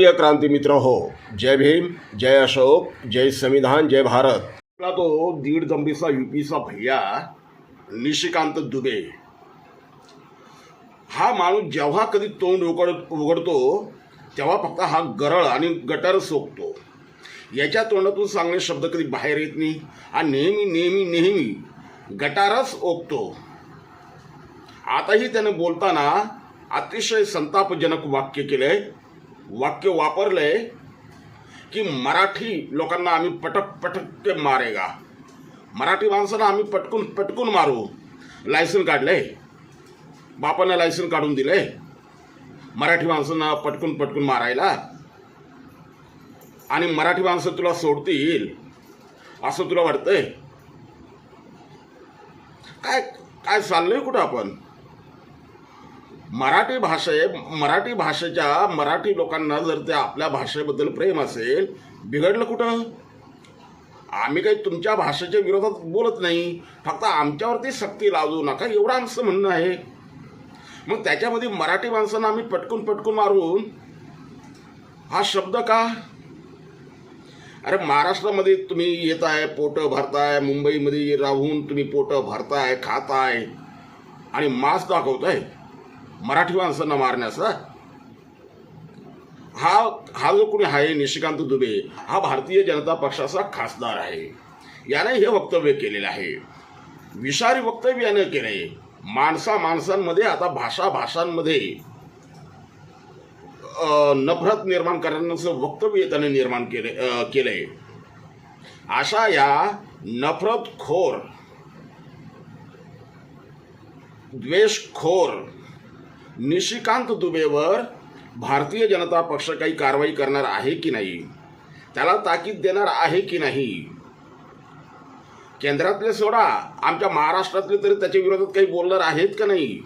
प्रिय क्रांती मित्र हो जय भीम जय अशोक जय संविधान जय भारत. आपला तो दीड दंबीचा युपीचा भैया निशिकांत दुबे. हा माणूस जेव्हा कधी तोंड उघड उघडतो तेव्हा फक्त हा गरळ आणि गटर सोकतो. याच्या तोंडातून चांगले शब्द कधी बाहेर येत नाही आणि नेहमी नेहमी नेहमी गटारच ओकतो. आताही त्याने बोलताना अतिशय संतापजनक वाक्य केलंय. वाक्य वापरलंय की मराठी लोकांना आम्ही पटक पटक के मारेगा. मराठी माणसांना आम्ही पटकून पटकून मारू. लायसन काढलंय बापानं लायसन काढून दिलंय मराठी माणसांना पटकून पटकून मारायला. आणि मराठी माणसं तुला सोडतील. असं तुला वाटतंय? काय काय चाललंय कुठं आपण? मराठी भाषे मराठी भाषेच्या मराठी लोकांना जर त्या आपल्या भाषेबद्दल प्रेम असेल बिघडलं कुठं? आम्ही काही तुमच्या भाषेच्या विरोधात बोलत नाही. फक्त आमच्यावरती सक्ती लावू नका एवढं आमचं म्हणणं आहे. मग त्याच्यामध्ये मराठी माणसांना आम्ही पटकून पटकून मारून हा शब्द का? अरे महाराष्ट्रामध्ये तुम्ही येत आहे पोटं भरताय मुंबईमध्ये राहून तुम्ही पोटं भरताय खाताय आणि मास्क दाखवताय. मराठी माणसांना मारण्याचा हा हा जो कोणी आहे निशिकांत दुबे हा भारतीय जनता पक्षाचा खासदार आहे. याने हे वक्तव्य केलेलं आहे. विषारी वक्तव्य याने केलंय. माणसा माणसांमध्ये आता भाषा भाषांमध्ये नफरत निर्माण करण्याचं वक्तव्य त्याने निर्माण केले केलंय. अशा या नफरतखोर द्वेषखोर निशिकांत दुबेवर भारतीय जनता पक्ष काही कारवाई करणार आहे की नाही? त्याला ताकीद देणार आहे की नाही? केंद्रातले सोडा आमच्या महाराष्ट्रातले तरी त्याच्या विरोधात काही बोलणार आहेत का नाही?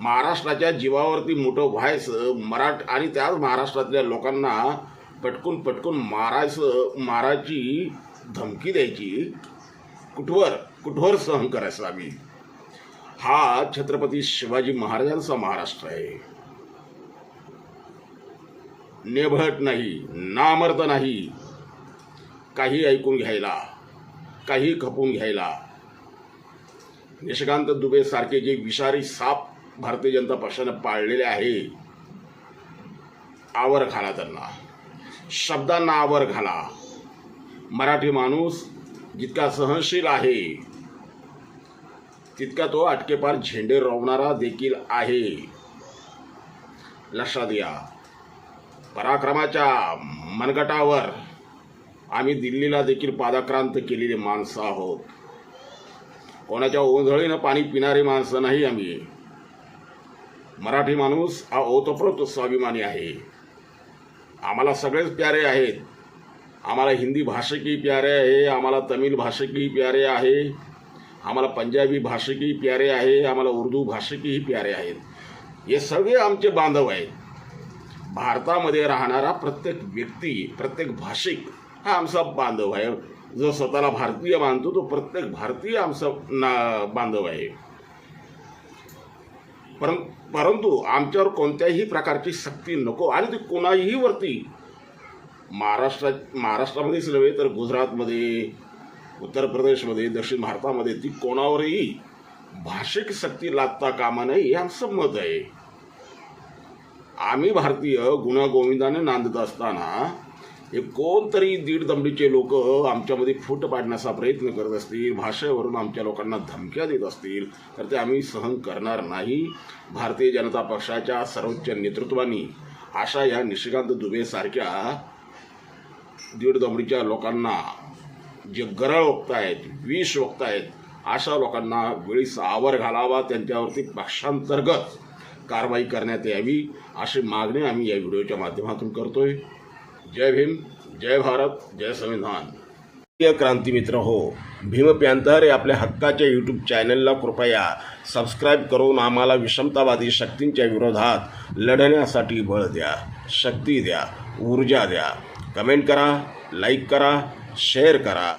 महाराष्ट्राच्या जीवावरती मोठं व्हायचं मराठ आणि त्याच महाराष्ट्रातल्या लोकांना पटकून पटकून मारायचं मारायची धमकी द्यायची. कुठवर? कुठवर सहन करायचं आम्ही? हा छत्रपती शिवाजी महाराजांचा महाराष्ट्र आहे. नेभट नाही नामर्द नाही. काही ऐकून घ्यायला काही खपून घ्यायला. निशिकांत दुबे सारखे जे विषारी साप भारतीय जनता पक्षानं पाळलेले आहे आवर घाला त्यांना. शब्दांना आवर घाला. मराठी माणूस जितका सहनशील आहे तितका तो अटकेपार झेंडे रोवणारा देखील आहे. लक्षात घ्या. पराक्रमाच्या मनगटावर आम्ही दिल्लीला देखील पादाक्रांत केलेली माणसं आहोत. कोणाच्या ओंझळीनं पाणी पिणारी माणसं नाही आम्ही. मराठी माणूस हा ओतप्रोत स्वाभिमानी आहे. आम्हाला सगळेच प्यारे आहेत. आम्हाला हिंदी भाषिकही प्यारे आहे आम्हाला तमिळ भाषिकही प्यारे आहे. आम्हाला पंजाबी भाषिकही प्यारे आहे आम्हाला उर्दू भाषिकही प्यारे आहेत. हे सगळे आमचे बांधव आहेत. भारतामध्ये राहणारा प्रत्येक व्यक्ती प्रत्येक भाषिक हा आमचा बांधव आहे. जो स्वतःला भारतीय मानतो तो प्रत्येक भारतीय आमचा ना बांधव आहे. परं परंतु आमच्यावर कोणत्याही प्रकारची सक्ती नको आणि ती कोणाही वरती महाराष्ट्रात महाराष्ट्रामध्येच नव्हे तर गुजरातमध्ये उत्तर प्रदेशमध्ये दक्षिण भारतामध्ये ती कोणावरही भाषिक सक्ती लादता कामा नये हे आमचं मत आहे. आम्ही भारतीय गुणागोविंदाने नांदत असताना हे कोणतरी दीड दमडीचे लोक आमच्यामध्ये फूट पाडण्याचा प्रयत्न करत असतील भाषेवरून आमच्या लोकांना धमक्या देत असतील तर ते आम्ही सहन करणार नाही. भारतीय जनता पक्षाच्या सर्वोच्च नेतृत्वाने अशा या निशिकांत दुबेसारख्या दीड दमडीच्या लोकांना जे गरळ ओकतायत विष ओकतायत अशा लोकांना वेळीच आवर घालावा त्यांच्यावरती पक्षांतर्गत कारवाई करण्यात यावी अशी मागणी आम्ही या व्हिडिओच्या माध्यमातून करतोय. जय भीम जय भारत जय संविधान. प्रिय क्रांती मित्र हो भीम प्यांतर हे आपल्या हक्काच्या यूट्यूब चॅनलला कृपया सबस्क्राईब करून आम्हाला विषमतावादी शक्तींच्या विरोधात लढण्यासाठी बळ द्या शक्ती द्या ऊर्जा द्या. कमेंट करा लाईक करा शेअर करा.